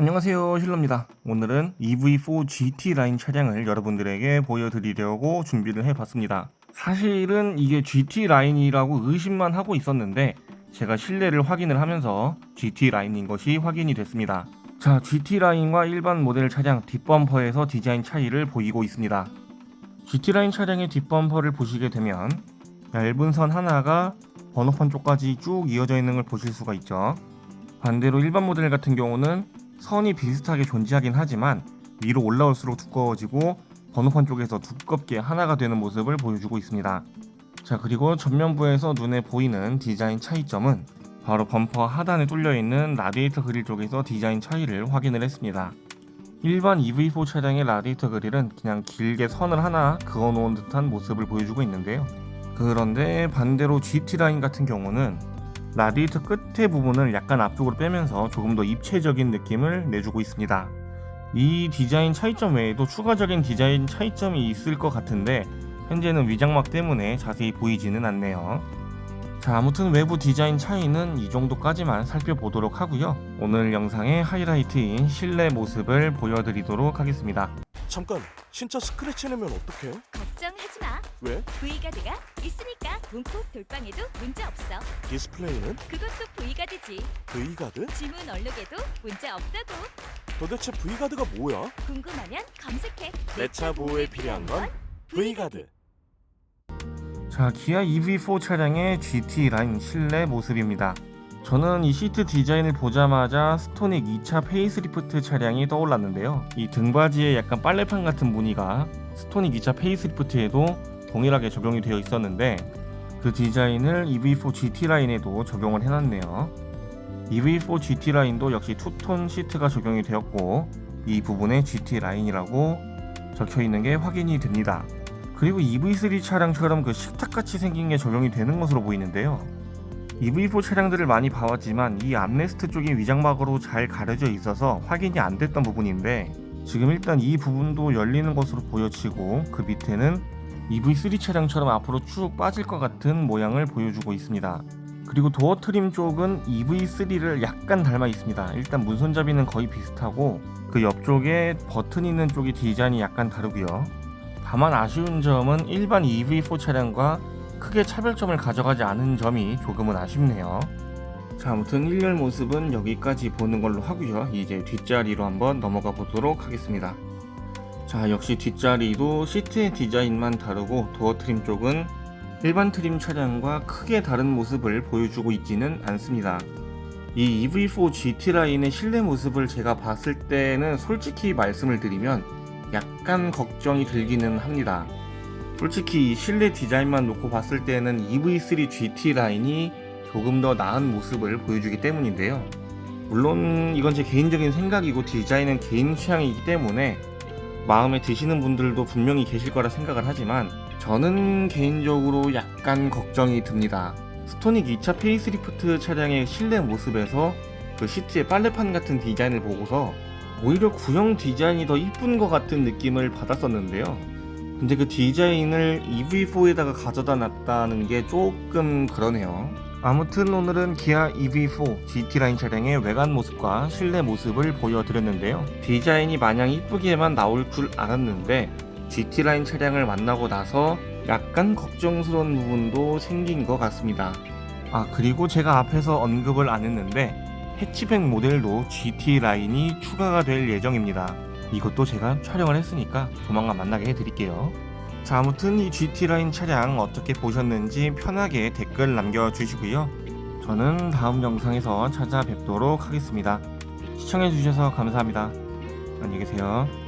안녕하세요 힐러입니다. 오늘은 EV4 GT 라인 차량을 여러분들에게 보여드리려고 준비를 해봤습니다. 사실은 이게 GT 라인이라고 의심만 하고 있었는데 제가 실내를 확인을 하면서 GT 라인인 것이 확인이 됐습니다. 자 GT 라인과 일반 모델 차량 뒷범퍼에서 디자인 차이를 보이고 있습니다. GT 라인 차량의 뒷범퍼를 보시게 되면 얇은 선 하나가 번호판 쪽까지 쭉 이어져 있는 걸 보실 수가 있죠. 반대로 일반 모델 같은 경우는 선이 비슷하게 존재하긴 하지만 위로 올라올수록 두꺼워지고 번호판 쪽에서 두껍게 하나가 되는 모습을 보여주고 있습니다. 자 그리고 전면부에서 눈에 보이는 디자인 차이점은 바로 범퍼 하단에 뚫려 있는 라디에이터 그릴 쪽에서 디자인 차이를 확인을 했습니다. 일반 EV4 차량의 라디에이터 그릴은 그냥 길게 선을 하나 그어 놓은 듯한 모습을 보여주고 있는데요. 그런데 반대로 GT 라인 같은 경우는 라디에이터 끝에 부분을 약간 앞쪽으로 빼면서 조금 더 입체적인 느낌을 내주고 있습니다. 이 디자인 차이점 외에도 추가적인 디자인 차이점이 있을 것 같은데 현재는 위장막 때문에 자세히 보이지는 않네요. 자 아무튼 외부 디자인 차이는 이 정도까지만 살펴보도록 하고요. 오늘 영상의 하이라이트인 실내 모습을 보여드리도록 하겠습니다. 잠깐 진짜 스크래치 내면 어떡해? 걱정하지 마. 왜? V가드가 있으니까 문콕 돌빵에도 문제 없어. 디스플레이는 그것도 V가드지. V가드? 지문 얼룩에도 문제 없다고. 도대체 V가드가 뭐야? 궁금하면 검색해. 내 차 보호에 필요한 건 V가드 자, 기아 EV4 차량의 GT 라인 실내 모습입니다. 저는 이 시트 디자인을 보자마자 스토닉 2차 페이스리프트 차량이 떠올랐는데요. 이 등받이에 약간 빨래판 같은 무늬가 스토닉 2차 페이스리프트에도 동일하게 적용이 되어 있었는데 그 디자인을 EV4 GT 라인에도 적용을 해놨네요. EV4 GT 라인도 역시 투톤 시트가 적용이 되었고 이 부분에 GT 라인이라고 적혀 있는 게 확인이 됩니다. 그리고 EV3 차량처럼 그 식탁같이 생긴 게 적용이 되는 것으로 보이는데요. EV4 차량들을 많이 봐왔지만 이 암레스트 쪽이 위장막으로 잘 가려져 있어서 확인이 안 됐던 부분인데 지금 일단 이 부분도 열리는 것으로 보여지고 그 밑에는 EV3 차량처럼 앞으로 쭉 빠질 것 같은 모양을 보여주고 있습니다. 그리고 도어 트림 쪽은 EV3를 약간 닮아 있습니다. 일단 문손잡이는 거의 비슷하고 그 옆쪽에 버튼 있는 쪽이 디자인이 약간 다르고요. 다만 아쉬운 점은 일반 EV4 차량과 크게 차별점을 가져가지 않은 점이 조금은 아쉽네요. 자, 아무튼 1열 모습은 여기까지 보는 걸로 하고요. 이제 뒷자리로 한번 넘어가 보도록 하겠습니다. 자, 역시 뒷자리도 시트의 디자인만 다르고 도어 트림 쪽은 일반 트림 차량과 크게 다른 모습을 보여주고 있지는 않습니다. 이 EV4 GT 라인의 실내 모습을 제가 봤을 때는 솔직히 말씀을 드리면 약간 걱정이 들기는 합니다. 솔직히 이 실내 디자인만 놓고 봤을 때는 EV3 GT 라인이 조금 더 나은 모습을 보여주기 때문인데요. 물론 이건 제 개인적인 생각이고 디자인은 개인 취향이기 때문에 마음에 드시는 분들도 분명히 계실 거라 생각을 하지만 저는 개인적으로 약간 걱정이 듭니다. 스토닉 2차 페이스리프트 차량의 실내 모습에서 그 시트의 빨래판 같은 디자인을 보고서 오히려 구형 디자인이 더 이쁜 것 같은 느낌을 받았었는데요. 근데 그 디자인을 EV4에다가 가져다 놨다는 게 조금 그러네요. 아무튼 오늘은 기아 EV4 GT 라인 차량의 외관 모습과 실내 모습을 보여드렸는데요. 디자인이 마냥 이쁘게만 나올 줄 알았는데 GT 라인 차량을 만나고 나서 약간 걱정스러운 부분도 생긴 것 같습니다. 아 그리고 제가 앞에서 언급을 안 했는데 해치백 모델도 GT 라인이 추가가 될 예정입니다. 이것도 제가 촬영을 했으니까 조만간 만나게 해드릴게요. 자, 아무튼 이 GT 라인 차량 어떻게 보셨는지 편하게 댓글 남겨주시고요. 저는 다음 영상에서 찾아뵙도록 하겠습니다. 시청해주셔서 감사합니다. 안녕히 계세요.